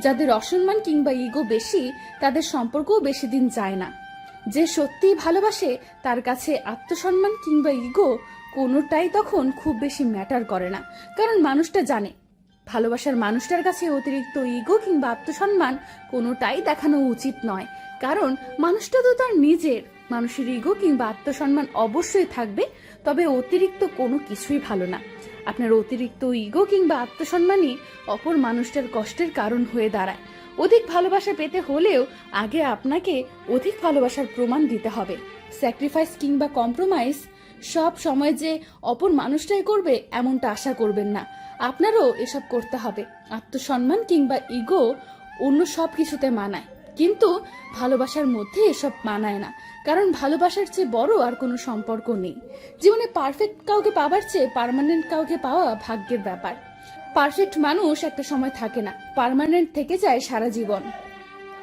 যাদের অসম্মান কিংবা ইগো বেশি, তাদের সম্পর্কও বেশি দিন যায় না। যে সত্যিই ভালোবাসে, তার কাছে আত্মসম্মান কিংবা ইগো কোনোটাই তখন খুব বেশি ম্যাটার করে না। কারণ মানুষটা জানে, ভালোবাসার মানুষটার কাছে অতিরিক্ত ইগো কিংবা আত্মসম্মান কোনোটাই দেখানো উচিত নয়। কারণ মানুষটা তো তার নিজের, মানুষের ইগো কিংবা আত্মসম্মান অবশ্যই থাকবে, তবে অতিরিক্ত কোনো কিছুই ভালো না। আপনার অতিরিক্ত ইগো কিংবা আত্মসম্মানই অপর মানুষটার কষ্টের কারণ হয়ে দাঁড়ায়। অধিক ভালোবাসা পেতে হলেও আগে আপনাকে অধিক ভালোবাসার প্রমাণ দিতে হবে। স্যাক্রিফাইস কিংবা কম্প্রোমাইজ সব সময় যে অপর মানুষটাই করবে এমনটা আশা করবেন না। আপনারও এসব করতে হবে। আত্মসম্মান কিংবা ইগো অন্য সব কিছুতে মানায়। কিন্তু ভালোবাসার মধ্যে এসব মানায় না, কারণ ভালোবাসার চেয়ে বড় আর কোনো সম্পর্ক নেই। জীবনে পারফেক্ট কাউকে পাবার চেয়ে পারমানেন্ট কাউকে পাওয়া ভাগ্যের ব্যাপার। পারফেক্ট মানুষ একটা সময় থাকে না পারমানেন্ট থেকে যায় সারা জীবন।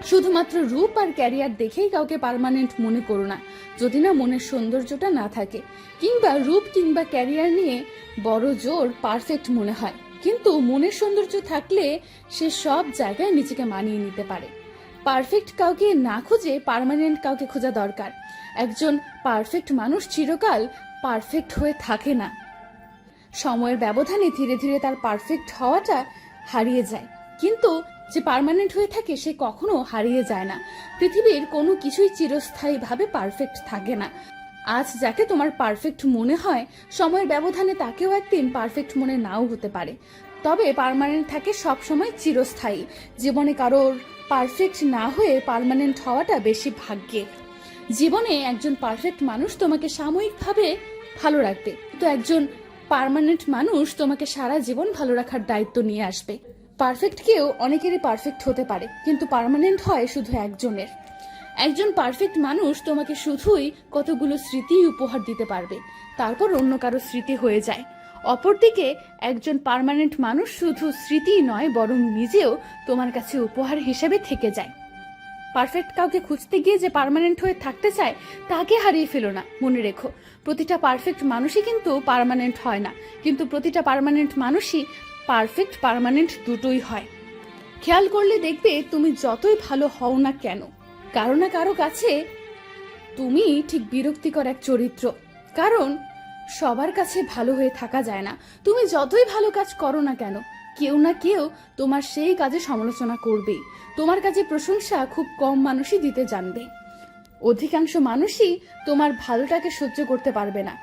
শুধুমাত্র রূপ আর ক্যারিয়ার দেখেই কাউকে পার্মানেন্ট মনে করো না, যদি না মনের সৌন্দর্যটা না থাকে। কিংবা রূপ কিংবা ক্যারিয়ার নিয়ে বড় জোর পারফেক্ট মনে হয়, কিন্তু মনের সৌন্দর্য থাকলে সে সব জায়গায় নিজেকে মানিয়ে নিতে পারে। পারফেক্ট কাউকে না খুঁজে পারমানেন্ট কাউকে খোঁজা দরকার। একজন পারফেক্ট মানুষ চিরকাল পারফেক্ট হয়ে থাকে না। সময়ের ব্যবধানে ধীরে ধীরে তার পারফেক্ট হওয়াটা হারিয়ে যায়। কিন্তু যে পারমানেন্ট হয়ে থাকে সে কখনো হারিয়ে যায় না। পৃথিবীর কোনো কিছুই চিরস্থায়ীভাবে পারফেক্ট থাকে না। আজ যাকে তোমার পারফেক্ট মনে হয়, সময়ের ব্যবধানে তাকেও একদিন পারফেক্ট মনে নাও হতে পারে। তবে পারমানেন্ট থাকে সবসময় চিরস্থায়ী। জীবনে কারোর পারফেক্ট না হয়ে পারমানেন্ট হওয়াটা বেশি ভাগ্যের জীবনে একজন পারফেক্ট মানুষ তোমাকে সাময়িকভাবে ভালো রাখবে। তো একজন পারমানেন্ট মানুষ তোমাকে সারা জীবন ভালো রাখার দায়িত্ব নিয়ে আসবে। পারফেক্ট কেউ অনেকেরই পারফেক্ট হতে পারে, কিন্তু পারমানেন্ট হয় শুধু একজনের। একজন পারফেক্ট মানুষ তোমাকে শুধুই কতগুলো স্মৃতি উপহার দিতে পারবে, তারপর অন্য কারও স্মৃতি হয়ে যায়। অপরদিকে, একজন পার্মানেন্ট মানুষ শুধু স্মৃতিই নয়, বরং নিজেও তোমার কাছে উপহার হিসেবে থেকে যায়। পারফেক্ট কাউকে খুঁজতে গিয়ে যে পার্মানেন্ট হয়ে থাকতে চায়, তাকে হারিয়ে ফেলো না, মনে রেখো। প্রতিটা পারফেক্ট মানুষই কিন্তু পার্মানেন্ট হয় না, কিন্তু প্রতিটা পার্মানেন্ট মানুষই পারফেক্ট পার্মানেন্ট দুটোই হয়। খেয়াল করলে দেখবে তুমি যতই ভালো হও না কেন, কারও না কারও কাছে তুমি ঠিক বিরক্তিকর এক চরিত্র। কারণ সবার কাছে ভালো হয়ে থাকা যায় না। তুমি যতই ভালো কাজ করো না কেন, কেউ না কেউ তোমার সেই কাজে সমালোচনা করবেই। তোমার কাছে প্রশংসা খুব কম মানুষই দিতে জানবে। অধিকাংশ মানুষই তোমার ভালোটাকে সহ্য করতে পারবে না।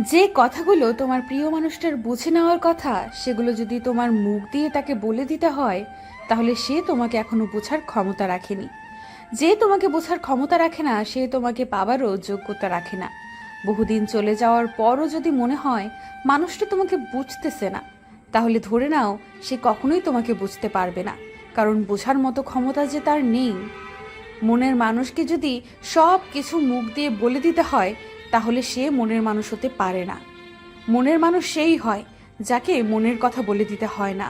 যে কথাগুলো তোমার প্রিয় মানুষটার বুঝে নেওয়ার কথা, সেগুলো যদি তোমার মুখ দিয়ে তাকে বলে দিতে হয়, তাহলে সে তোমাকে এখনও বোঝার ক্ষমতা রাখেনি। যে তোমাকে বোঝার ক্ষমতা রাখে না, সে তোমাকে পাবারও যোগ্যতা রাখে না। বহুদিন চলে যাওয়ার পরও যদি মনে হয়, মানুষটা তোমাকে বুঝতেছে না, তাহলে ধরে নাও সে কখনোই তোমাকে বুঝতে পারবে না, কারণ বোঝার মতো ক্ষমতা যে তার নেই। মনের মানুষকে যদি সব কিছু মুখ দিয়ে বলে দিতে হয়, তাহলে সে মনের মানুষ হতে পারে না। মনের মানুষ সেই হয়, যাকে মনের কথা বলে দিতে হয় না।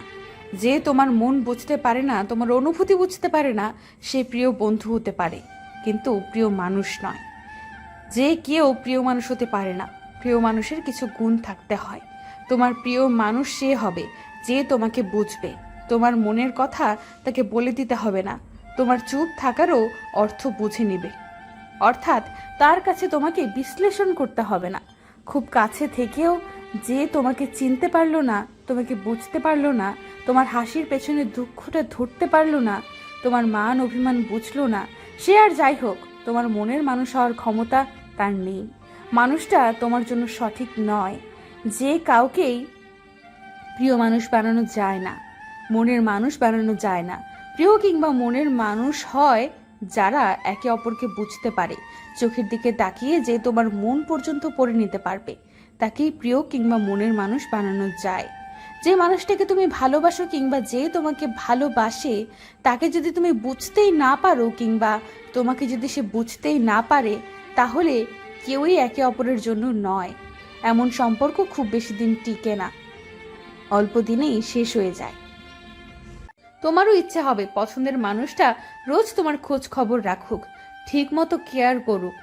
যে তোমার মন বুঝতে পারে না, তোমার অনুভূতি বুঝতে পারে না, সে প্রিয় বন্ধু হতে পারে, কিন্তু প্রিয় মানুষ নয়। যে কেউ প্রিয় মানুষ হতে পারে না। প্রিয় মানুষের কিছু গুণ থাকতে হয়। তোমার প্রিয় মানুষ সে হবে যে তোমাকে বুঝবে। তোমার মনের কথা তাকে বলে দিতে হবে না। তোমার চুপ থাকারও অর্থ বুঝে নেবে। অর্থাৎ তার কাছে তোমাকে বিশ্লেষণ করতে হবে না। খুব কাছে থেকেও যে তোমাকে চিনতে পারল না, তোমাকে বুঝতে পারল না, তোমার হাসির পেছনে দুঃখটা ধরতে পারল না, তোমার মান অভিমান বুঝলো না, সে আর যাই হোক, তোমার মনের মানুষ হওয়ার ক্ষমতা তার নেই। মানুষটা তোমার জন্য সঠিক নয়। যে কাউকেই প্রিয় মানুষ বানানো যায় না, মনের মানুষ বানানো যায় না। প্রিয় কিংবা মনের মানুষ হয় যারা একে অপরকে বুঝতে পারে, চোখের দিকে তাকিয়ে যে তোমার মন পর্যন্ত পড়ে নিতে পারবে। তাকেই প্রিয় কিংবা মনের মানুষ বানানো যায়। যে মানুষটাকে তুমি ভালোবাসো কিংবা যে তোমাকে ভালোবাসে, তাকে যদি তুমি বুঝতেই না পারো কিংবা তোমাকে যদি সে বুঝতেই না পারে তাহলে কেউই একে অপরের জন্য নয়। এমন সম্পর্ক খুব বেশি দিন টিকে না। অল্প দিনেই শেষ হয়ে যায়। তোমারও ইচ্ছে হবে পছন্দের মানুষটা রোজ তোমার খোঁজ খবর রাখুক ঠিক মতো কেয়ার করুক।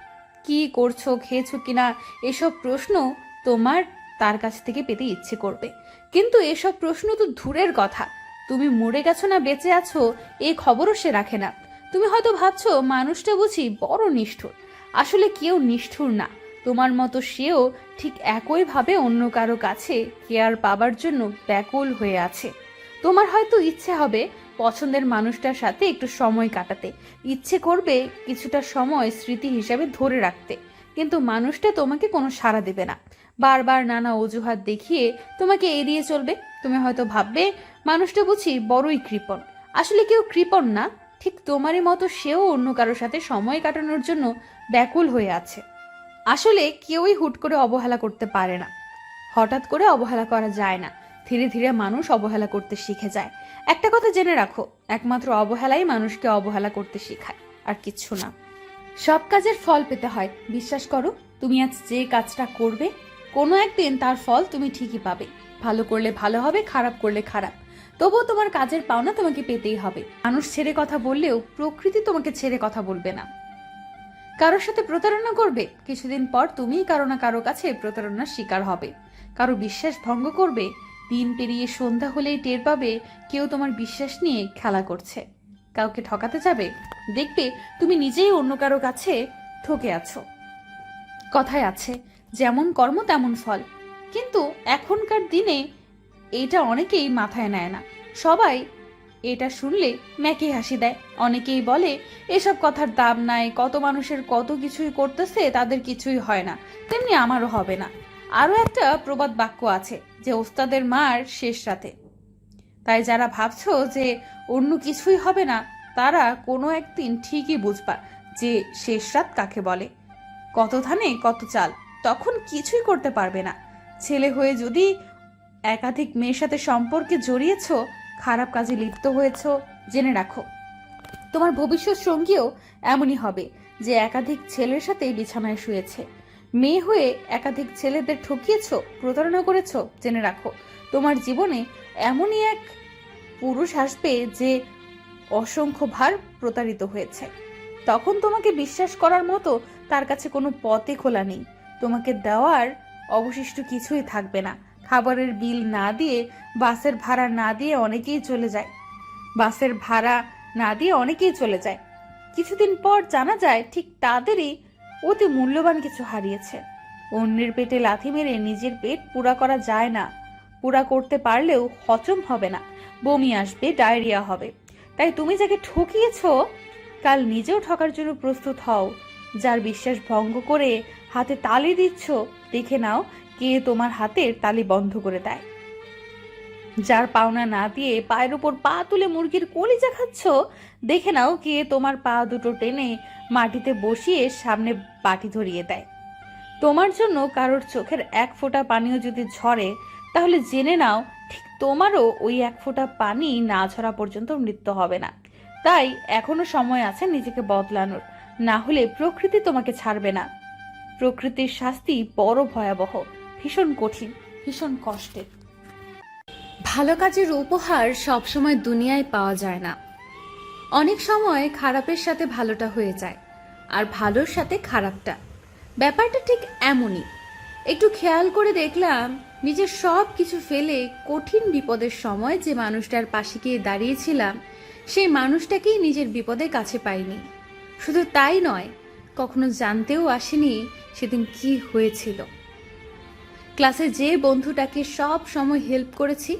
কি করছ, খেয়েছো কিনা, এসব প্রশ্ন তোমার তার কাছ থেকে পেতে ইচ্ছে করবে। কিন্তু এসব প্রশ্ন তো দূরের কথা। তুমি মরে গেছো না, বেঁচে আছো এই খবরও সে রাখে না। তুমি হয়তো ভাবছ, মানুষটা বুঝি বড় নিষ্ঠুর। আসলে কেউ নিষ্ঠুর না। তোমার মতো সেও ঠিক একইভাবে অন্য কারও কাছে কেয়ার পাবার জন্য ব্যাকুল হয়ে আছে। তোমার হয়তো ইচ্ছে হবে পছন্দের মানুষটার সাথে একটু সময় কাটাতে। ইচ্ছে করবে কিছুটা সময় স্মৃতি হিসাবে ধরে রাখতে। কিন্তু মানুষটা তোমাকে কোনো সাড়া দেবে না। বারবার নানা অজুহাত দেখিয়ে তোমাকে এড়িয়ে চলবে। তুমি হয়তো ভাববে, মানুষটা বুঝি বড়ই কৃপণ। আসলে কেউ কৃপণ না। ঠিক তোমারই মতো সেও অন্য কারোর সাথে সময় কাটানোর জন্য ব্যাকুল হয়ে আছে। আসলে কেউই হুট করে অবহেলা করতে পারে না। হঠাৎ করে অবহেলা করা যায় না। ধীরে ধীরে মানুষ অবহেলা করতে শিখে যায়। একটা কথা জেনে রাখো, একমাত্র অবহেলাই মানুষকে অবহেলা করতে শেখায়, আর কিচ্ছু না। সব কাজের ফল পেতে হয়, বিশ্বাস করো, তুমি আজ যে কাজটা করবে, কোনো একদিন তার ফল তুমি ঠিকই পাবে। ভালো করলে ভালো হবে, খারাপ করলে খারাপ। তবুও তোমার কাজের পাওনা তোমাকে পেতেই হবে। মানুষ ছেড়ে কথা বললেও প্রকৃতি তোমাকে ছেড়ে কথা বলবে না। কারোর সাথে প্রতারণা করবে, কিছুদিন পর তুমিই কারও না কারও কাছে প্রতারণার শিকার হবে। কারও বিশ্বাস ভঙ্গ করবে, দিন পেরিয়ে সন্ধ্যা হলেই টের পাবে, কেউ তোমার বিশ্বাস নিয়ে খেলা করছে। কাউকে ঠকাতে যাবে, দেখবে তুমি নিজেই অন্য কারও কাছে ঠকে আছো। কথায় আছে, যেমন কর্ম তেমন ফল। কিন্তু এখনকার দিনে এটা অনেকেই মাথায় নেয় না। সবাই এটা শুনলে ম্যাকে হাসি দেয়। অনেকেই বলে, এসব কথার দাম নাই, কত মানুষের কত কিছুই করতেছে, তাদের কিছুই হয় না। তেমনি আমারও হবে না। আরও একটা প্রবাদ বাক্য আছে যে ওস্তাদের মার শেষ রাতে। তাই যারা ভাবছ যে অন্য কিছুই হবে না, তারা কোনো একদিন ঠিকই বুঝবা যে শেষ রাত কাকে বলে। কত ধানে কত চাল, তখন কিছুই করতে পারবে না। ছেলে হয়ে যদি একাধিক মেয়ের সাথে সম্পর্কে জড়িয়েছ? খারাপ কাজে লিপ্ত হয়েছ? জেনে রাখো। তোমার ভবিষ্যৎ সঙ্গীও এমনই হবে যে একাধিক ছেলের সাথে বিছানায় শুয়েছে। মেয়ে হয়ে একাধিক ছেলেদের ঠকিয়েছ, প্রতারণা করেছ? জেনে রাখো। তোমার জীবনে এমনই এক পুরুষ আসবে যে অসংখ্য ভার প্রতারিত হয়েছে। তখন তোমাকে বিশ্বাস করার মতো তার কাছে কোনো পথে খোলা নেই। তোমাকে দেওয়ার অবশিষ্ট কিছুই থাকবে না। খাবারের বিল না দিয়ে, বাসের ভাড়া না দিয়ে অনেকেই চলে যায়। বাসের ভাড়া না দিয়ে অনেকেই চলে যায়। কিছুদিন পর জানা যায় ঠিক তাদেরই অতি মূল্যবান কিছু হারিয়েছে। অন্যের পেটে লাথি মেরে নিজের পেট পুরা করা যায় না। পুরা করতে পারলেও হজম হবে না। বমি আসবে, ডায়রিয়া হবে। তাই তুমি যাকে ঠকিয়েছ, কাল নিজেও ঠকার জন্য প্রস্তুত হও। যার বিশ্বাস ভঙ্গ করে হাতে তালি দিচ্ছ, দেখে নাও কে তোমার হাতের তালি বন্ধ করে দেয়। যার পাওনা না দিয়ে পায়ের উপর পা তুলে মুরগির কলিজা খাচ্ছ, দেখে নাও কে তোমার পা দুটো টেনে মাটিতে বসিয়ে সামনে বাটি ধরিয়ে দেয়। তোমার জন্য কারোর চোখের এক ফোঁটা পানিও যদি ঝরে, তাহলে জেনে নাও ঠিক তোমারও ওই এক ফোঁটা পানি না ঝরা পর্যন্ত মৃত্যু হবে না। তাই এখনও সময় আছে নিজেকে বদলানোর, না হলে প্রকৃতি তোমাকে ছাড়বে না। প্রকৃতির শাস্তি বড় ভয়াবহ। ভীষণ কঠিন, ভীষণ কষ্টের। ভালো কাজের উপহার সবসময় দুনিয়ায় পাওয়া যায় না। অনেক সময় খারাপের সাথে ভালোটা হয়ে যায়, আর ভালোর সাথে খারাপটা। ব্যাপারটা ঠিক এমনই। একটু খেয়াল করে দেখলাম, নিজের সব কিছু ফেলে কঠিন বিপদের সময় যে মানুষটার পাশে গিয়ে দাঁড়িয়েছিলাম, সেই মানুষটাকেই নিজের বিপদের কাছে পাইনি। শুধু তাই নয়, কখনো জানতেও আসেনি সেদিন কি হয়েছিল। ক্লাসে যে বন্ধুটাকে সব সময় হেল্প করেছি,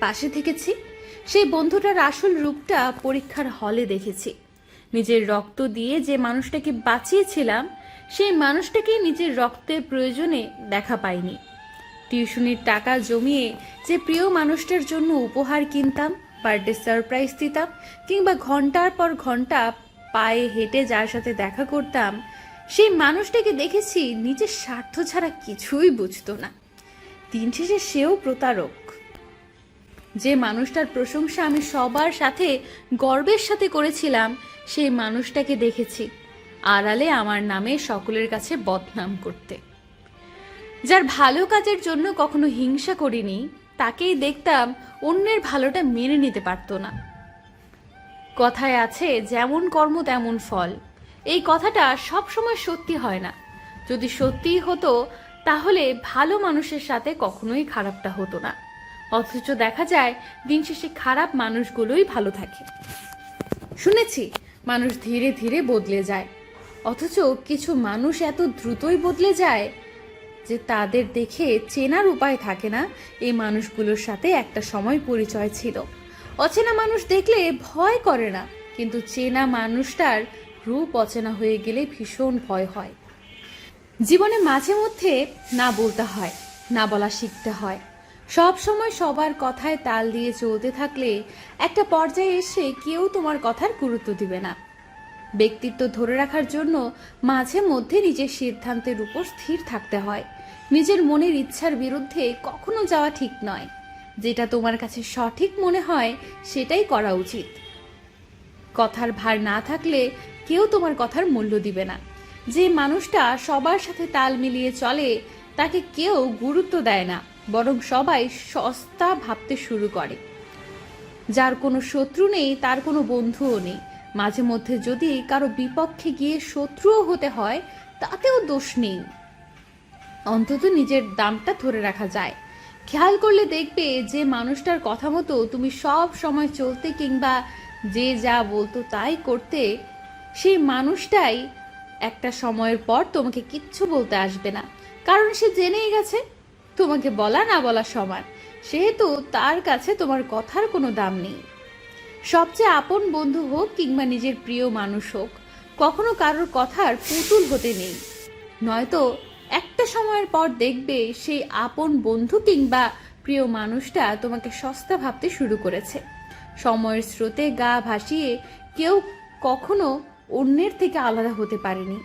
পাশে থেকেছি, সেই বন্ধুটার আসল রূপটা পরীক্ষার হলে দেখেছি। নিজের রক্ত দিয়ে যে মানুষটাকে বাঁচিয়েছিলাম, সেই মানুষটাকেই নিজের রক্তের প্রয়োজনে দেখা পাইনি। টিউশনির টাকা জমিয়ে যে প্রিয় মানুষটার জন্য উপহার কিনতাম বার্থডে সারপ্রাইজ দিতাম, কিংবা ঘণ্টার পর ঘণ্টা পায়ে হেঁটে যার সাথে দেখা করতাম, সেই মানুষটাকে দেখেছি নিজের স্বার্থ ছাড়া কিছুই বুঝতো না। দিন শেষে সেও প্রতারক। যে মানুষটার প্রশংসা আমি সবার সাথে গর্বের সাথে করেছিলাম, সেই মানুষটাকে দেখেছি আড়ালে আমার নামে সকলের কাছে বদনাম করতে। যার ভালো কাজের জন্য কখনো হিংসা করিনি, তাকেই দেখতাম অন্যের ভালোটা মেনে নিতে পারতো না। কথায় আছে, যেমন কর্ম, তেমন ফল। এই কথাটা সব সময় সত্যি হয় না। যদি সত্যিই হতো তাহলে ভালো মানুষের সাথে কখনোই খারাপটা হতো না। অথচ দেখা যায়, দিন শেষে খারাপ মানুষগুলোই ভালো থাকে। শুনেছি, মানুষ ধীরে ধীরে বদলে যায়। অথচ কিছু মানুষ এত দ্রুতই বদলে যায় যে তাদের দেখে চেনার উপায় থাকে না, এই মানুষগুলোর সাথে একটা সময় পরিচয় ছিল। অচেনা মানুষ দেখলে ভয় করে না, কিন্তু চেনা মানুষটার রূপ অচেনা হয়ে গেলে ভীষণ ভয় হয়। জীবনে মাঝে মধ্যে না বলতে হয়, না বলা শিখতে হয়। সব সময় সবার কথায় তাল দিয়ে চলতে থাকলে একটা পর্যায়ে এসে কেউ তোমার কথার গুরুত্ব দিবে না। ব্যক্তিত্ব ধরে রাখার জন্য মাঝে মধ্যে নিজের সিদ্ধান্তের উপর স্থির থাকতে হয়। নিজের মনের ইচ্ছার বিরুদ্ধে কখনো যাওয়া ঠিক নয়। যেটা তোমার কাছে সঠিক মনে হয়, সেটাই করা উচিত। কথার ভার না থাকলে কেউ তোমার কথার মূল্য দিবে না। যে মানুষটা সবার সাথে তাল মিলিয়ে চলে, তাকে কেউ গুরুত্ব দেয় না, বরং সবাই সস্তা ভাবতে শুরু করে। যার কোনো শত্রু নেই, তার কোনো বন্ধুও নেই। মাঝে মধ্যে যদি কারও বিপক্ষে গিয়ে শত্রুও হতে হয়, তাতেও দোষ নেই। অন্তত নিজের দামটা ধরে রাখা যায়। খেয়াল করলে দেখবে যে মানুষটার কথা মতো তুমি সব সময় চলতে কিংবা যে যা বলতো তাই করতে, সেই মানুষটাই একটা সময়ের পর তোমাকে কিচ্ছু বলতে আসবে না। কারণ সে জেনেই গেছে, তোমাকে বলা না বলা সমান। সেহেতু তার কাছে তোমার কথার কোনো দাম নেই। সবচেয়ে আপন বন্ধু হোক কিংবা নিজের প্রিয় মানুষ হোক, কখনো কারোর কথার পুতুল হতে নেই। নয়তো একটা সময়ের পর দেখবে সেই আপন বন্ধু কিংবা প্রিয় মানুষটা তোমাকে সস্তা ভাবতে শুরু করেছে। সময়ের স্রোতে গা ভাসিয়ে কেউ কখনো অন্যের থেকে আলাদা হতে পারেনি।